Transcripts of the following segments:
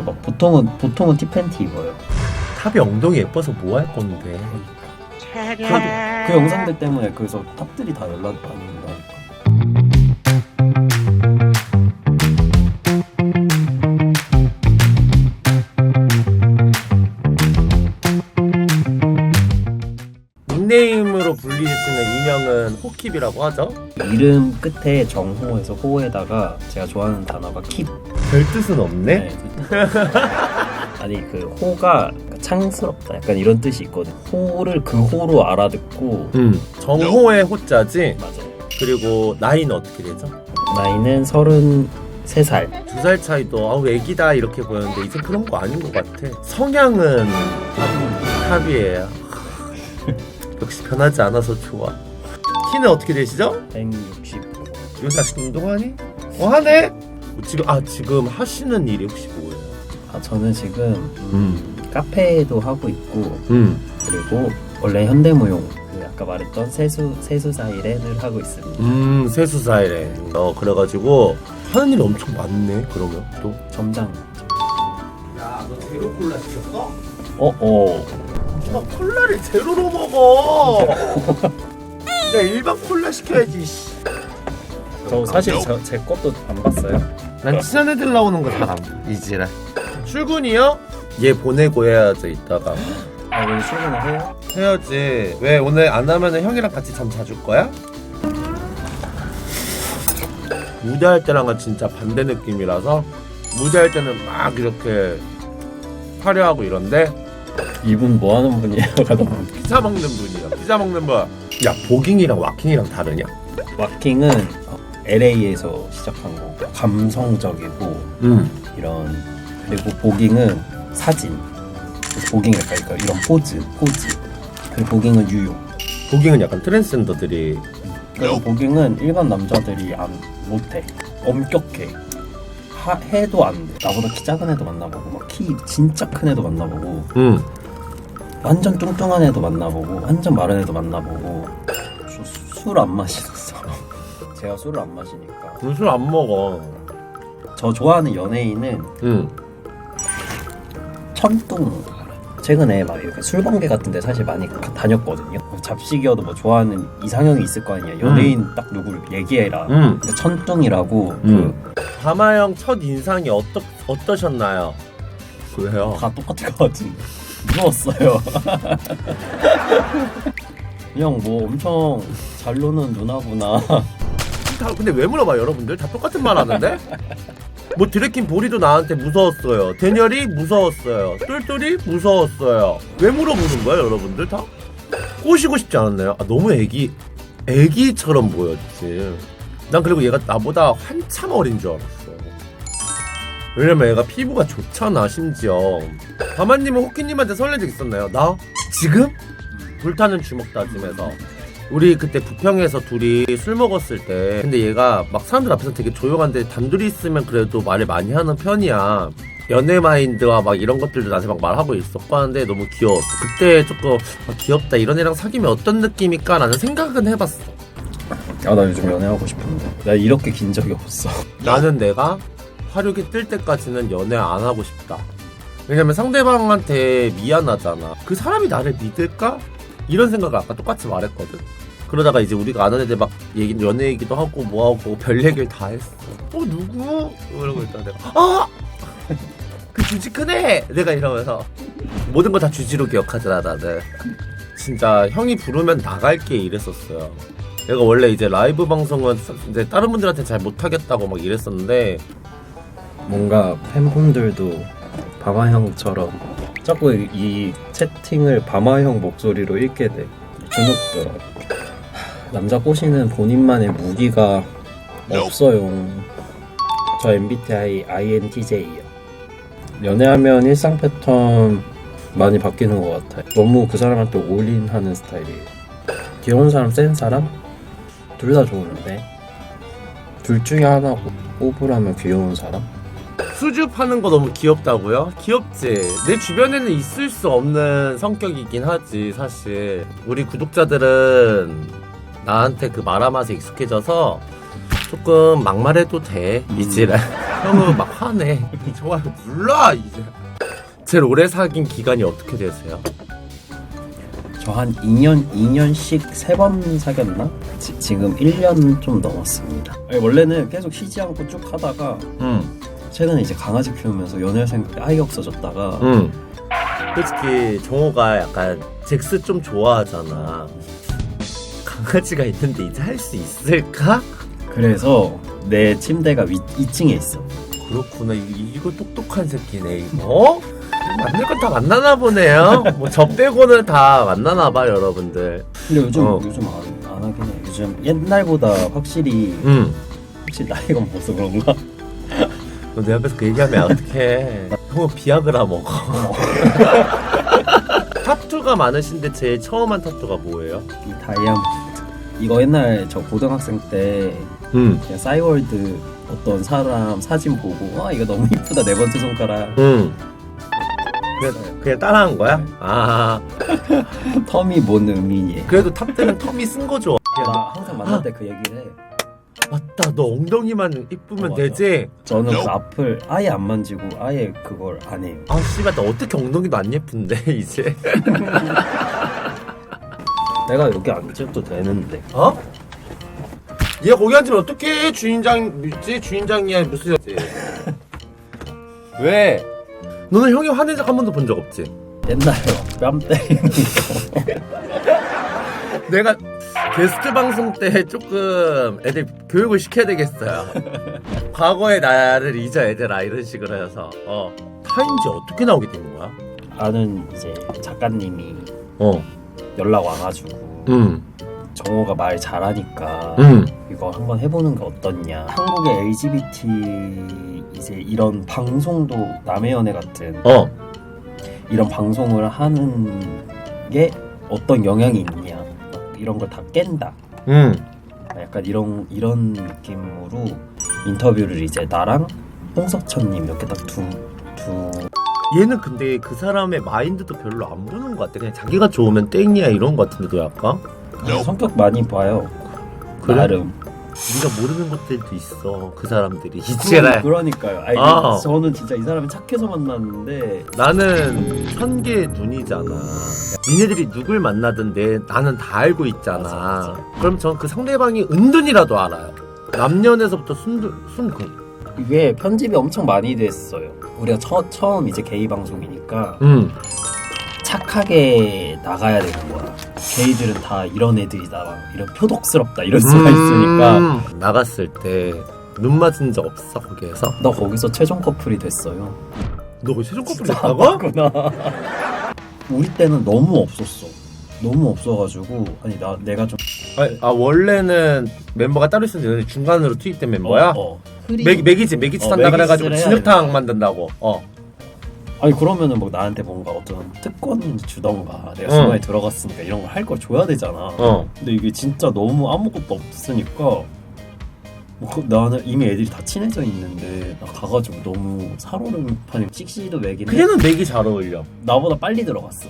막 보통은 보통은 티팬티 입어요. 탑이 엉덩이 예뻐서 뭐 할 건데? 탑, 그 영상들 때문에 그래서 탑들이 다 연락 많이 온다니까. 닉네임으로 불리시는 인형은 호킵이라고 하죠? 이름 끝에 정호에서 호에다가 제가 좋아하는 단어가 킵. 별 뜻은 없네? 네. 아니 그 호가 창스럽다 약간 이런 뜻이 있거든. 호를 그 호로 알아듣고 음. 정호의 호자지? 맞아요. 그리고 나이는 어떻게 되죠? 나이는 서른 세 살. 두 살 차이도 아우 애기다 이렇게 보였는데 이제 그런 거 아닌 것 같아. 성향은 탑이에요. 역시 변하지 않아서 좋아. 키는 어떻게 되시죠? 160. 요새 아직 운동하니? 어 하네. 어, 지금 아 지금 하시는 일이 혹시 저는 지금 음. 카페도 하고 있고 음. 그리고 원래 현대무용 그 아까 말했던 세수 세수사 일을 하고 있습니다. 음 세수사일에. 어 그래가지고 하는 일 엄청 많네. 그러면 또. 점장. 야 너 제로 콜라 시켰어? 어 어. 나 콜라를 제로로 먹어. 나 일반 콜라 시켜야지. 씨. 저 사실 저, 제 것도 안 봤어요. 난 친한 애들 나오는 거잘안 봐. 이지랄. 출근이요? 얘 보내고 해야죠 이따가. 아 오늘 출근을 해요? 해야지. 왜 오늘 안 하면은 형이랑 같이 잠 자줄 거야? 무대할 때랑은 진짜 반대 느낌이라서 무대할 때는 막 이렇게 화려하고 이런데 이분 뭐 하는 분이에요? 가다 피자 먹는 분이야. 피자 먹는 분. 야 보깅이랑 와킹이랑 다르냐? 와킹은 LA에서 시작한 거고 감성적이고 응. 이런 그리고 보깅은 사진. 그래서 보깅이랄까 이거 이런 포즈 포즈. 그리고 보깅은 유욕 보깅은 약간 트랜스젠더들이 그리고 보깅은 일반 남자들이 안 못해. 엄격해. 하, 해도 안 돼. 나보다 키 작은 애도 만나보고 막 키 진짜 큰 애도 만나보고 응. 완전 뚱뚱한 애도 만나보고 완전 마른 애도 만나보고 술 안 마시겠어. 제가 술을 안 마시니까. 술안 먹어. 저 좋아하는 연예인은 응. 천둥 최근에 막 이렇게 술방개 같은 데 사실 많이 가- 다녔거든요 잡식이어도 뭐 좋아하는 이상형이 있을 거 아니야 연예인 딱 누구를 얘기해라 응. 근데 천둥이라고 응. 바마형 첫 인상이 어떠 어떠셨나요? 그래요. 그다 똑같을 것 같은데 무서웠어요 그냥 뭐 엄청 잘 노는 누나구나 다 근데 왜 물어봐 여러분들 다 똑같은 말 하는데? 뭐 드래킨 보리도 나한테 무서웠어요. 대녀리 무서웠어요. 똘똘이 무서웠어요. 왜 물어보는 거야 여러분들 다? 꼬시고 싶지 않았나요? 아 너무 애기 애기처럼 보였지. 난 그리고 얘가 나보다 한참 어린 줄 알았어. 왜냐면 얘가 피부가 좋잖아 심지어. 바마님은 호키님한테 설렌 적 있었나요? 나? 지금? 불타는 주먹 다짐에서 우리 그때 부평에서 둘이 술 먹었을 때 근데 얘가 막 사람들 앞에서 되게 조용한데 단둘이 있으면 그래도 말을 많이 하는 편이야. 연애 마인드와 막 이런 것들도 나한테 막 말하고 있었고 하는데 너무 귀여웠어. 그때 조금 아, 귀엽다 이런 애랑 사귀면 어떤 느낌일까? 라는 생각은 해봤어. 아 나 요즘 연애하고 싶은데. 나 이렇게 긴 적이 없어. 나는 내가 화력이 뜰 때까지는 연애 안 하고 싶다. 왜냐면 상대방한테 미안하잖아. 그 사람이 나를 믿을까? 이런 생각을 아까 똑같이 말했거든 그러다가 이제 우리가 아는 애들 막 얘기 연애 얘기도 하고 뭐하고 별 얘기를 다 했어 어 누구? 이러고 있다 내가 아! 그 주지 크네! 내가 이러면서 모든 걸 다 주지로 기억하잖아 나는 진짜 형이 부르면 나갈게 이랬었어요 내가 원래 이제 라이브 방송은 이제 다른 분들한테 잘 못하겠다고 막 이랬었는데 뭔가 팬분들도 바마형처럼 자꾸 이- 이 채팅을 바마형 목소리로 읽게 돼. 주눅들어 남자 꼬시는 본인만의 무기가 없어요. 저 MBTI INTJ요. 연애하면 일상 패턴 많이 바뀌는 것 같아요. 너무 그 사람한테 올인하는 스타일이에요. 귀여운 사람 센 사람? 둘 다 좋은데? 둘 중에 하나 뽑으라면 귀여운 사람 수줍하는 거 너무 귀엽다고요? 귀엽지. 내 주변에는 있을 수 없는 성격이긴 하지 사실. 우리 구독자들은 나한테 그 말아 맛에 익숙해져서 조금 막말해도 돼 이지랄 형은 막 화내 좋아요 눌러 이제 제일 오래 사귄 기간이 어떻게 되세요? 저 한 2년 2년씩 세번 사귀었나? 지, 금 1년 좀 넘었습니다. 아니, 원래는 계속 쉬지 않고 쭉 하다가 응 최근에 이제 강아지 키우면서 연애 생각이 아예 없어졌다가 응. 솔직히 정호가 약간 잭스 좀 좋아하잖아. 강아지가 있는데 이제 할 수 있을까? 그래서 내 침대가 위, 2층에 있어. 그렇구나. 이- 이거 똑똑한 새끼네 이거. 만날 건 다 만나나 보네요. 뭐 저 빼고는 다 만나나 봐 여러분들. 근데 요즘 어. 요즘 안, 안 하긴 해. 요즘 옛날보다 확실히 응. 확실히 나이가 먹어서 그런가? 너 내 앞에서 그 얘기하면 어떡해. 형은 비아그라 먹어. 타투가 많으신데 제일 처음 한 타투가 뭐예요? 이 다이아몬드. 이거 옛날 저 고등학생 때 응. 그냥 싸이월드 어떤 사람 사진 보고 와 이거 너무 이쁘다 네 번째 손가락 응. 그냥, 그냥 따라한 거야? 아. 텀이 뭔 의미니? 그래도 탑 때는 텀이 쓴 거죠. 나 항상 만날 때 그 얘기를 해. 맞다, 너 엉덩이만 이쁘면 어, 맞아. 되지? 저는 그 앞을 아예 안 만지고 아예 그걸 안 해요. 아, 씨발, 나 어떻게 엉덩이도 안 예쁜데, 이제? 내가 여기 앉아도 되는데. 어? 얘 거기 앉으면 어떡해? 주인장, 있지? 주인장이야, 무슨. 왜? 너는 형이 화낸 적 한 번도 본 적 없지? 옛날에 뺨 때리는 거. 내가 게스트 방송 때 조금 애들 교육을 시켜야 되겠어요. 과거의 나를 잊어, 얘들아. 이런 식으로 해서. 어. 타인지 어떻게 나오게 된 거야? 아는 이제 작가님이 어. 연락 와가지고 응. 정호가 말 잘하니까 응. 이거 한번 해보는 게 어떻냐. 한국의 LGBT 이제 이런 방송도 남의 연애 같은 어. 이런 방송을 하는 게 어떤 영향이 있냐. 막 이런 걸 다 깬다. 응. 약간 이런 이런 느낌으로 인터뷰를 이제 나랑 홍석천님 이렇게 딱두두 얘는 근데 그 사람의 마인드도 별로 안 보는 것 같아. 그냥 자기가 좋으면 땡이야 이런 것 같은데 도 약간 성격 많이 봐요. 그래? 나름. 우리가 모르는 것들도 있어. 그 사람들이 이제라. 그러니까요. 아니, 아. 저는 진짜 이 사람이 착해서 만났는데 나는 천개의 눈이잖아. 니네들이 누굴 만나든데 나는 다 알고 있잖아. 맞아, 맞아. 그럼 전 그 상대방이 은둔이라도 알아요. 남녀에서부터 순, 순금. 이게 편집이 엄청 많이 됐어요. 우리가 처, 처음 이제 게이 방송이니까 응. 착하게 나가야 되는 거야. 게이들은 다 이런 애들이다, 이런 표독스럽다 이럴 수가 음. 있으니까 나갔을 때 눈 맞은 적 없어 거기에서? 나 거기서 최종 커플이 됐어요. 너그 최종 커플 됐다고? 구나 우리 때는 너무 없었어. 너무 없어가지고 아니 나 내가 좀 아, 아, 원래는 멤버가 따로 있었는데 중간으로 투입된 멤버야? 어, 어. 맥, 맥이지 맥이지 어, 산다 그래가지고 맥이지를 해야 진흙탕 만든다고 어 아니 그러면은 뭐 나한테 뭔가 어떤 특권 주던가 내가 응. 중간에 들어갔으니까 이런 걸 할 걸 줘야 되잖아. 어. 근데 이게 진짜 너무 아무것도 없으니까 뭐 그- 나는 이미 애들이 다 친해져 있는데 나 가가지고 너무 살얼음판에 찍시도 맥인데 그래는 맥이 잘 어울려 나보다 빨리 들어갔어.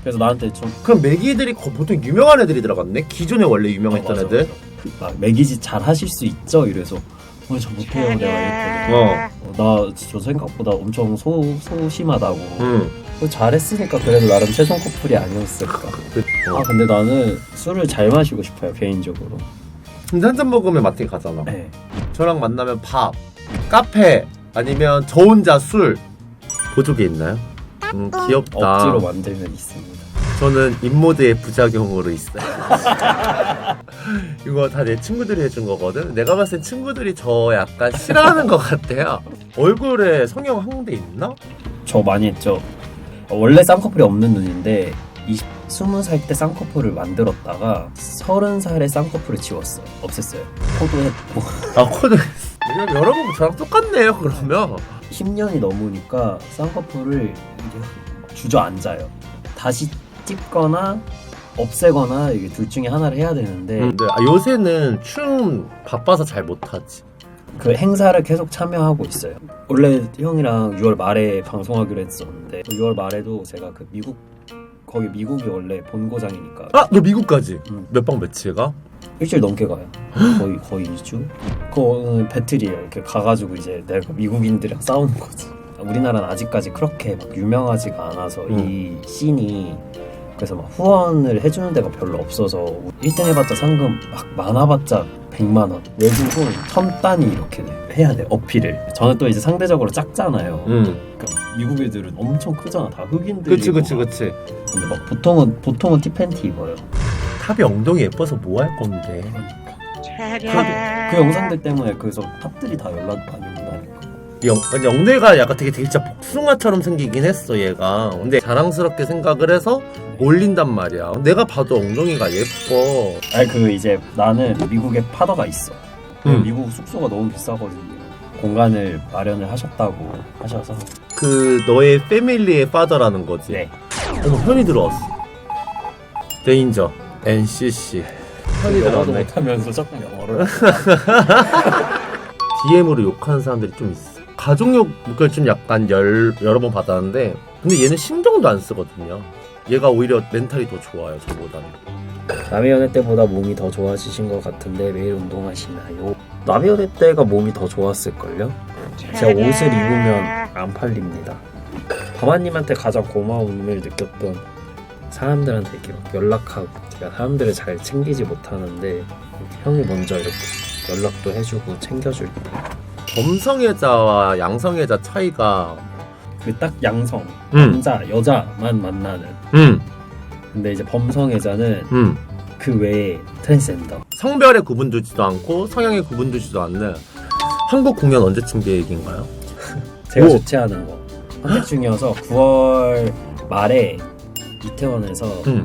그래서 나한테 좀 그럼 맥이들이 거- 보통 유명한 애들이 들어갔네? 기존에 원래 유명했던 어, 맞아, 애들? 그, 막 맥이지 잘 하실 수 있죠? 이래서 어, 저 못해요 내가 이랬거든. 어. 어, 나저 생각보다 엄청 소, 소심하다고 응. 그 잘했으니까 그래도 나름 최종 커플이 아니었을까. 그, 어. 아 근데 나는 술을 잘 마시고 싶어요 개인적으로. 근데 한잔 먹으면 마트에 가잖아 네. 저랑 만나면 밥, 카페 아니면 저 혼자 술 보조개 있나요? 음 귀엽다 억지로 만들면 있습니다. 저는 인모드의 부작용으로 있어요. 이거 다 내 친구들이 해준 거거든. 내가 봤을 땐 친구들이 저 약간 싫어하는 것 같아요. 얼굴에 성형 항대 있나? 저 많이 했죠. 어, 원래 쌍꺼풀이 없는 눈인데 20, 20살 때 쌍꺼풀을 만들었다가 30살에 쌍꺼풀을 지웠어. 없앴어요. 코도 했고 아 코드. 이거 여러분 저랑 똑같네요. 그러면 10년이 넘으니까 쌍꺼풀을 이게 주저앉아요. 다시 찝거나 없애거나 이게 둘 중에 하나를 해야 되는데 음, 네. 아, 요새는 춤 바빠서 잘 못하지. 그 행사를 계속 참여하고 있어요. 원래 형이랑 6월 말에 방송하기로 했었는데 6월 말에도 제가 그 미국 거기 미국이 원래 본고장이니까 아, 너 미국까지? 음. 몇 박 며칠 가? 일주일 넘게 가요. 거의 거의 2주. 그거는 배틀이에요. 이렇게 가가지고 이제 내가 미국인들이랑 싸우는 거지. 우리나라는 아직까지 그렇게 막 유명하지가 않아서 이 씬이 그래서 막 후원을 해주는 데가 별로 없어서 1등 해봤자 상금 막 많아봤자 100만 원 외국은 천 단위 이렇게 해야 돼 어필을. 저는 또 이제 상대적으로 작잖아요. 응. 그러니까 미국 애들은 엄청 크잖아. 다 흑인들이 그치 그치 그치. 근데 막 보통은 보통은 티팬티 입어요. 탑이 엉덩이 예뻐서 뭐 할 건데? 그, 그 영상들 때문에 그래서 탑들이 다 연락 많이 영, 영내가 약간 되게, 되게 진짜 복숭아처럼 생기긴 했어 얘가. 근데 자랑스럽게 생각을 해서 올린단 말이야. 내가 봐도 엉덩이가 예뻐. 아니 그 이제 나는 미국에 파더가 있어. 음. 미국 숙소가 너무 비싸거든요. 공간을 마련을 하셨다고 하셔서. 그 너의 패밀리의 파더라는 거지? 네. 어머 현이 들어왔어. 데인저 NCC 현이 영어도 들어왔네. 못하면서 자꾸 영어를. DM으로 욕하는 사람들이 좀 있어 가족욕을 좀 약간 열, 여러 번 받았는데 근데 얘는 신경도 안 쓰거든요 얘가 오히려 멘탈이 더 좋아요 저보다는 남의 연애 때보다 몸이 더 좋아지신 것 같은데 매일 운동하시나요? 남의 연애 때가 몸이 더 좋았을걸요? 제가 옷을 입으면 안 팔립니다. 바마님한테 가장 고마움을 느꼈던 사람들한테 이렇게 막 연락하고 제가 사람들을 잘 챙기지 못하는데 형이 먼저 이렇게 연락도 해주고 챙겨줄 때 범성애자와 양성애자 차이가 그 딱 양성 음, 남자 여자만 만나는 음, 근데 이제 범성애자는 음. 그 외에 트랜스젠더 성별에 구분 두지도 않고 성향에 구분 두지도 않는 한국 공연 언제쯤 계획인가요? 제가 오. 주최하는 거 선택 중이어서 9월 말에 이태원에서 음.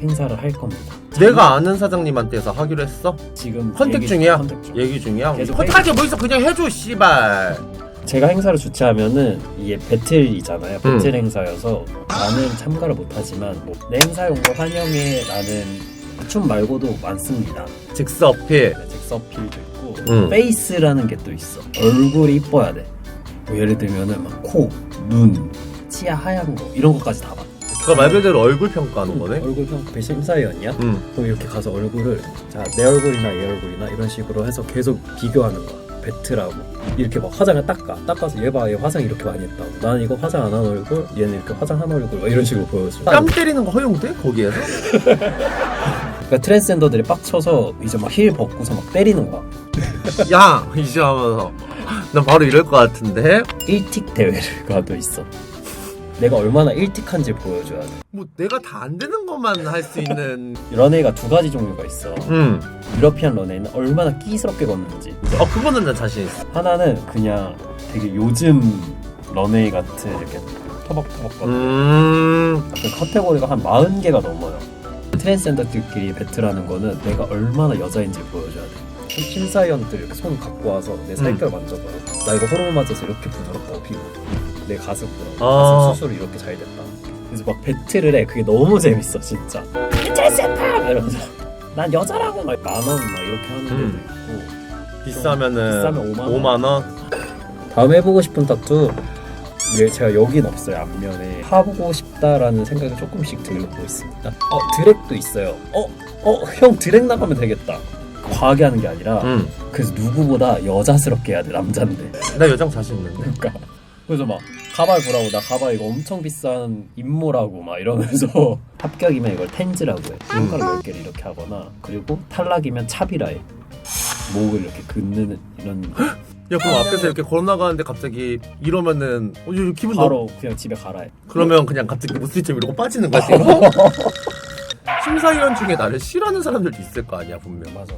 행사를 할 겁니다. 내가 아는 사장님한테서 하기로 했어? 지금 컨택 얘기- 중이야? 컨택 중. 얘기 중이야? 계속 컨택할 게뭐 있어 그냥 해줘 씨발 제가 행사를 주최하면은 이게 배틀이잖아요. 음. 배틀 행사여서 나는 참가를 못하지만 뭐 내 행사에 온거 환영해 나는 춤 말고도 많습니다. 직스 어필 네, 잭서필도 있고 음. 페이스라는 게 또 있어. 얼굴이 이뻐야 돼. 뭐 예를 들면은 막 코, 눈, 치아 하얀 거 이런 것까지 다 봐. 그거 말 그대로 얼굴 평가하는 거네? 얼굴 평가 배 심사위원이야? 응 그럼 이렇게 가서 얼굴을 자 내 얼굴이나 얘 얼굴이나 이런 식으로 해서 계속 비교하는 거야 배틀하고 이렇게 막 화장을 닦아 닦아서 얘 봐 얘 화장 이렇게 많이 했다고 나는 이거 화장 안 한 얼굴 얘는 이렇게 화장 한 얼굴 막 이런 식으로 보여줘 뺨 때리는 거 허용돼? 거기에서? 그러니까 트랜스젠더들이 빡쳐서 이제 막 힐 벗고서 막 때리는 거야 야! 이제 하면서 난 바로 이럴 것 같은데? 일틱 대회를 가도 있어 내가 얼마나 일틱한지 보여줘야 돼. 뭐 내가 다 안 되는 것만 할 수 있는. 런웨이가 두 가지 종류가 있어. 응 유러피안 런웨이는 얼마나 끼스럽게 걷는지. 어 그거는 나 자신 있어. 하나는 그냥 되게 요즘 런웨이 같은 이렇게 터벅터벅 걷는. 음. 그 카테고리가 한 40개가 넘어요. 트랜스젠더들끼리 배틀하는 거는 내가 얼마나 여자인지 보여줘야 돼. 심사위원들 손 갖고 와서 내 살결 만져봐요. 나 이거 호르몬 맞아서 이렇게 부드럽다고 피부. 내 가슴 부러 아. 가슴 수술이 이렇게 잘 됐다. 그래서 막 배틀을 해. 그게 너무 재밌어 진짜. 트랜스젠더 이러면서 난 여자라고 막 만 원 막 이렇게 하는 데도 음. 있고. 비싸면은 비싸면 5만 원. 5만 원? 다음에 해보고 싶은 타투 예, 제가 여긴 없어요 앞면에 하보고 싶다라는 생각이 조금씩 들고 있습니다 어 드랙도 있어요 어어형 드랙 나가면 되겠다 과하게 하는 게 아니라 응. 그래서 누구보다 여자스럽게 해야 돼 남잔데 나 여장 자신 있는데. 그러니까 그래서 막 가발 보라고 나 가발 이거 엄청 비싼 임모라고 막 이러면서 합격이면 이걸 텐즈라고 해 손가락 10개를 이렇게 하거나 그리고 탈락이면 차비라 해 목을 이렇게 긋는 이런 야 그럼 앞에서 이렇게 걸어 나가는데 갑자기 이러면은 어, 이거 기분 너무 바로 그냥 집에 가라 해 그러면 그냥 갑자기 무스리점 이러고 빠지는 거지. 심사위원 중에 나를 싫어하는 사람들도 있을 거 아니야 분명. 맞아.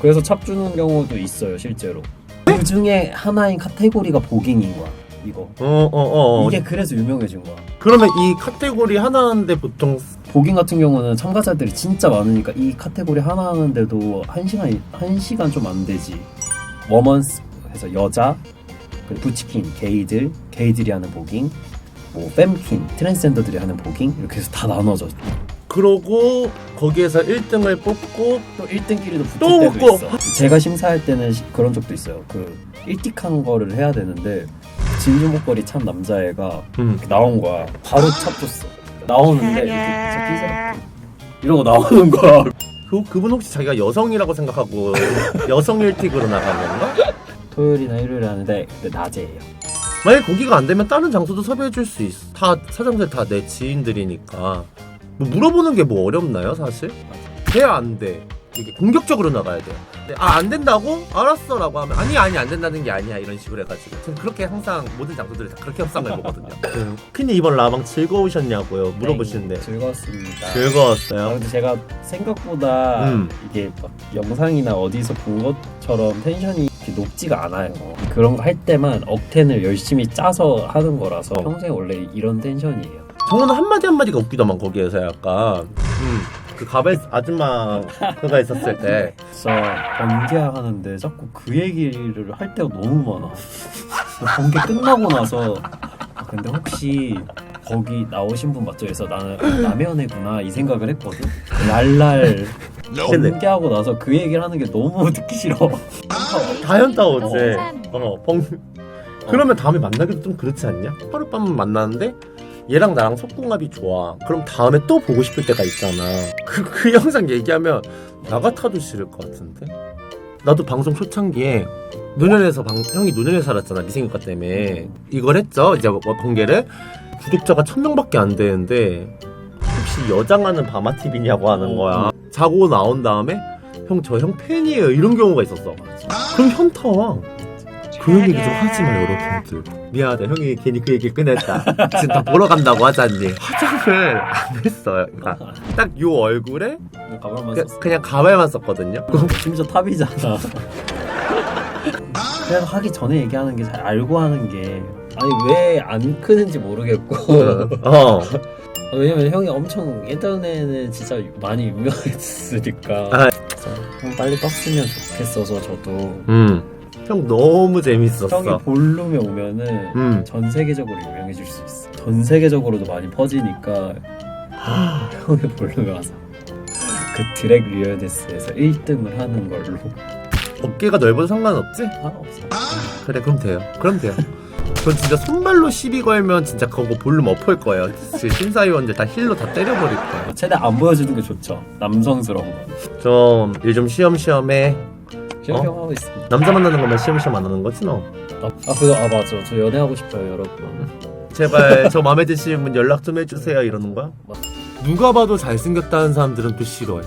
그래서 찹 주는 경우도 있어요, 실제로. 그 중에 하나인 카테고리가 보깅인 거야. 이거. 어어어 어, 어. 이게 그래서 유명해진 거야. 그러면 이 카테고리 하나 하는데 보통 보깅 같은 경우는 참가자들이 진짜 많으니까 이 카테고리 하나 하는데도 한 시간 한 시간 좀 안 되지. 워먼스 해서 여자, 그리고 부치킨 게이들, 게이들이 하는 보깅, 뭐 fem킨 트랜스젠더들이 하는 보깅 이렇게 해서 다 나눠져. 그러고 거기에서 1등을 뽑고 또 1등끼리도 붙을 또 때도 먹고. 있어. 제가 심사할 때는 시- 그런 적도 있어요. 그 일틱한 거를 해야 되는데 진주 목걸이 찬 남자애가 음. 이렇게 나온 거야. 바로 찹줬어. 나오는데 이렇게 진짜 끼스럽게 이러고 나오는 거야. 그, 그분 혹시 자기가 여성이라고 생각하고 여성 일틱으로 나간 건가? 토요일이나 일요일에 하는데 근데 낮에예요. 만약 거기가 안 되면 다른 장소도 섭외해 줄 수 있어. 다 사장들 다 내 지인들이니까. 뭐 물어보는 게 뭐 어렵나요, 사실? 돼, 안 돼. 이게 공격적으로 나가야 돼요. 아, 안 된다고? 알았어. 라고 하면, 아니, 아니, 안 된다는 게 아니야. 이런 식으로 해가지고. 저는 그렇게 항상 모든 장소들이 다 그렇게 협상을 해보거든요. 그, 퀸이 이번 라방 즐거우셨냐고요? 물어보시는데. 네, 즐거웠습니다. 즐거웠어요. 아, 근데 제가 생각보다 음. 이게 막 영상이나 어디서 본 것처럼 텐션이 이렇게 높지가 않아요. 그런 거 할 때만 억텐을 열심히 짜서 하는 거라서 평소에 원래 이런 텐션이에요. 정우는 한마디 한마디가 웃기더만, 거기에서 약간. 음. 그 가발 아줌마 그가 있었을 때. 진짜 번개야 하는데 자꾸 그 얘기를 할 때가 너무 많아. 번개 끝나고 나서 아, 근데 혹시 거기 나오신 분 맞죠? 해서 나는 남연애구나 이 생각을 했거든. 랄랄 근데 번개하고 나서 그 얘기를 하는 게 너무 듣기 싫어. 다현따 오지. 어. 어, 벙. 그러면 다음에 만나기도 좀 그렇지 않냐? 하룻밤 만나는데 얘랑 나랑 속궁합이 좋아. 그럼 다음에 또 보고 싶을 때가 있잖아. 그, 그 영상 얘기하면 나 같아도 싫을 것 같은데? 나도 방송 초창기에 노년에서 방, 형이 노년에 살았잖아. 미생일과 때문에. 이걸 했죠. 이제 뭐 번개를. 구독자가 천 명밖에 안 되는데 혹시 여장하는 바마TV냐고 하는 거야. 자고 나온 다음에 형 저 형 팬이에요. 이런 경우가 있었어. 그럼 현타 와. 그 얘기 좀 하지 마 여러분들 미안하다. 형이 괜히 그 얘기 꺼냈다. 지금 다 보러 간다고 하잖니. 화장을 안 했어요. 그러니까 딱 요 얼굴에 가발만 그, 썼어. 그냥 가발만 썼거든요. 심지어 탑이잖아. 그래서 하기 전에 얘기하는 게 잘 알고 하는 게 아니 왜 안 크는지 모르겠고. 어. 왜냐면 형이 엄청 예전에는 진짜 많이 유명했으니까. 아. 그래서 형 빨리 떴으면 좋겠어서 저도. 음. 형 너무 재밌었어. 형이 볼룸에 오면은 음. 전 세계적으로 유명해질 수 있어. 전 세계적으로도 많이 퍼지니까 형의 볼룸에 와서 그 드랙 리얼데스에서 1등을 하는 걸로. 어깨가 넓어도 상관없지? 상관없어. 그래 그럼 돼요. 그럼 돼요. 전 진짜 손발로 시비 걸면 진짜 그거 볼륨 엎을 거예요. 그 심사위원들 다 힐로 다 때려버릴 거예요. 최대한 안 보여주는 게 좋죠. 남성스러운 거. 좀 일좀 쉬엄쉬엄해 시험형 하고 있습니다. 남자 만나는 것만 쉬엄쉬엄 안 하는 거지 너? 아, 아 그거 아 맞아. 저 연애하고 싶어요 여러분. 제발 저 마음에 드시는 분 연락 좀 해주세요 이러는 거야? 누가 봐도 잘생겼다는 사람들은 또 싫어해.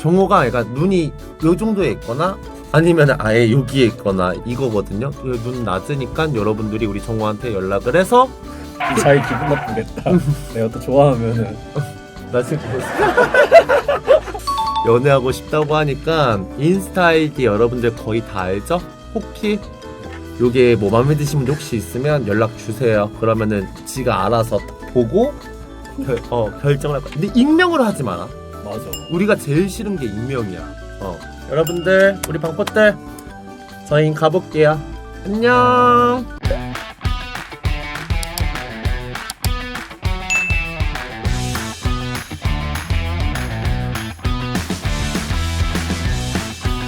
정호가 그러니까 눈이 요 정도에 있거나 아니면 아예 여기에 있거나 이거거든요. 그눈 낮으니까 여러분들이 우리 정호한테 연락을 해서 자기 기분 나쁘겠다. 내가 또 좋아하면은. 나 지금 연애하고 싶다고 하니까 인스타 아이디 여러분들 거의 다 알죠? 혹시 요게 뭐 마음에 드시는 분 혹시 있으면 연락 주세요. 그러면은 지가 알아서 보고 결, 어, 결정을 할 거야. 근데 익명으로 하지 마라. 맞아 우리가 제일 싫은 게 익명이야. 어. 여러분들 우리 방포들 저희 가볼게요. 안녕.